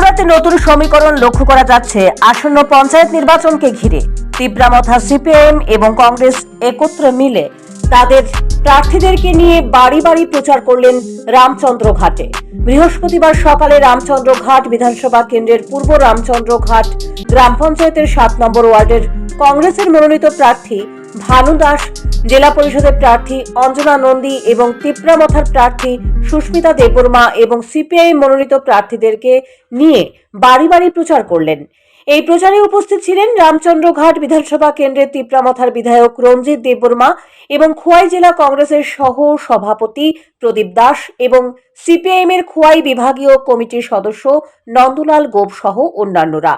ত্রিপুরাতে নতুন সমীকরণ লক্ষ্য করা যাচ্ছে। আসন্ন পঞ্চায়েত নির্বাচনকে ঘিরে তীব্রামথা সিপিআইএম এবং কংগ্রেস একত্রে মিলে তাদের প্রার্থীদেরকে নিয়ে বাড়ি বাড়ি প্রচার করলেন রামচন্দ্র ঘাটে। বৃহস্পতিবার সকালে রামচন্দ্র ঘাট বিধানসভা কেন্দ্রের পূর্ব রামচন্দ্র ঘাট গ্রাম পঞ্চায়েতের সাত নম্বর ওয়ার্ডের কংগ্রেসের মনোনীত প্রার্থী ভানু দাস জেলা পরিষদের প্রার্থী অঞ্জনা নন্দী এবং তিপ্রামথার প্রার্থী সুস্মিতা দেববর্মা এবং সিপিআই মনোনীত প্রার্থীদেরকে নিয়ে বাড়ি বাড়ি প্রচার করলেন। এই প্রচারে উপস্থিত ছিলেন রামচন্দ্রঘাট বিধানসভা কেন্দ্রের তিপ্রামথার বিধায়ক রঞ্জিত দেববর্মা এবং খোয়াই জেলা কংগ্রেসের সহ সভাপতি প্রদীপ দাস এবং সিপিআইএম এর খোয়াই বিভাগীয় কমিটির সদস্য নন্দলাল গোপ সহ অন্যান্যরা।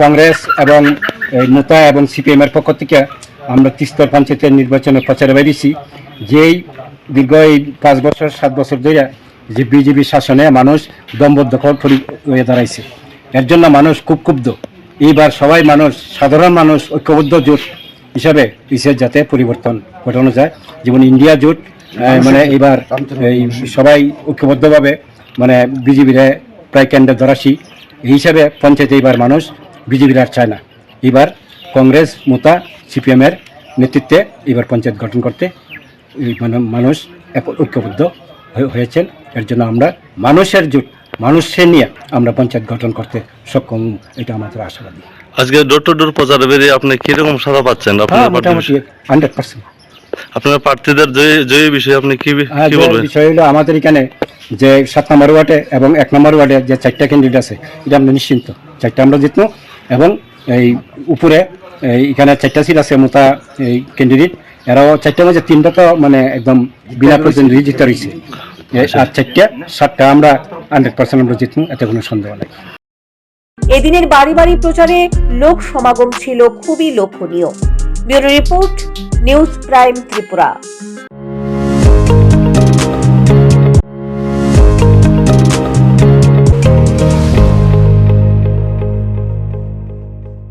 কংগ্রেস এবং নোতা এবং সিপিএম এর পক্ষ থেকে আমরা তিস্তর পঞ্চায়েতের নির্বাচনে প্রচারে বেরিয়েছি। যেই দীর্ঘ এই পাঁচ বছর, সাত বছর ধরে যে বিজেপি শাসনে মানুষ দম্বদখল পরি হয়ে দাঁড়াইছে। এর জন্য মানুষ খুব ক্ষুব্ধ। এইবার সবাই মানুষ, সাধারণ মানুষ, ঐক্যবদ্ধ জোট হিসাবে ইসের যাতে পরিবর্তন ঘটানো যায়। যেমন ইন্ডিয়া জোট মানে এবার এই সবাই ঐক্যবদ্ধভাবে মানে বিজেপিরে প্রায় কেন্দ্রে ধরাসি এই হিসাবে পঞ্চায়েতে এবার মানুষ বিজেপির আর চায় না। এবার কংগ্রেস মোতা সিপিএমের নেতৃত্বে এবার পঞ্চায়েত গঠন করতে মানে মানুষ ঐক্যবদ্ধ হয়ে- হয়েছেন। এর জন্য আমরা মানুষের জোট মানুষের নিয়ে আমরা পঞ্চায়েত গঠন করতে সক্ষম। এটা আমাদের আশাবাদী। আজকে ডোর টু ডোর প্রচারে বেরিয়ে আপনি কীরকম সাড়া পাচ্ছেন? হ্যাঁ মোটামুটি হান্ড্রেড পার্সেন্ট। আপনার প্রার্থীদের জয়ী বিষয়ে আপনি কি কি বিষয় হলো আমাদের এখানে যে সাত নম্বর ওয়ার্ডে এবং এক নম্বর ওয়ার্ডে যে চারটা ক্যান্ডিডেট আছে এটা আমরা নিশ্চিন্ত। চারটা আমরা জিতবো এবং এই উপরে এখানে চারটা সিট আছে মোতা এই ক্যান্ডিডেট এরাও চারটার মধ্যে তিনটা তো মানে একদম বিনা প্রতিদ্বন্দ্বী জিতে রয়েছে আর চারটা সাতটা আমরা হান্ড্রেড পার্সেন্ট আমরা জিতবো এতে কোনো সন্দেহ নেই। এদিনের বাড়ি বাড়ি প্রচারে লোক সমাগম ছিল খুবই লক্ষণীয় bureau report news prime Tripura.